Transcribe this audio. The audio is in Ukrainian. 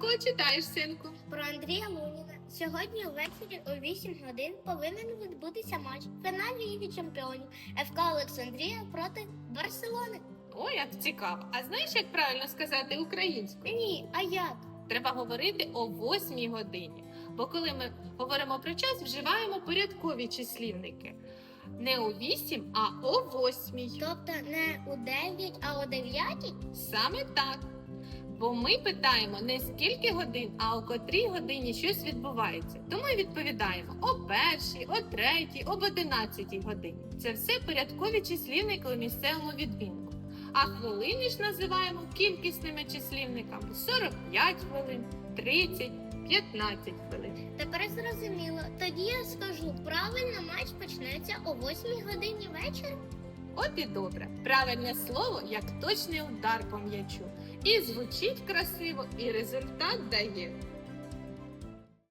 знаєш, синку? Про Андрія Луніна. Сьогодні увечері о 8 годин повинен відбутися матч в фіналі Ліги Чемпіонів ФК Олександрія проти Барселони. О, як цікаво. А знаєш, як правильно сказати українською? Ні, а як? Треба говорити о 8 годині. Бо коли ми говоримо про час, вживаємо порядкові числівники. Не о 8, а о 8. Тобто не у 9, а о 9? Саме так. Бо ми питаємо не скільки годин, а о котрій годині щось відбувається. Тому й відповідаємо о першій, о третій, об одинадцятій годині. Це все порядкові числівники у місцевому відмінку. А хвилини ж називаємо кількісними числівниками 45 хвилин, 30, 15 хвилин. Тепер зрозуміло. Тоді я скажу, правильно матч почнеться о 8 годині вечора. От і добре. Правильне слово як точний удар по м'ячу. І звучить красиво, і результат дає.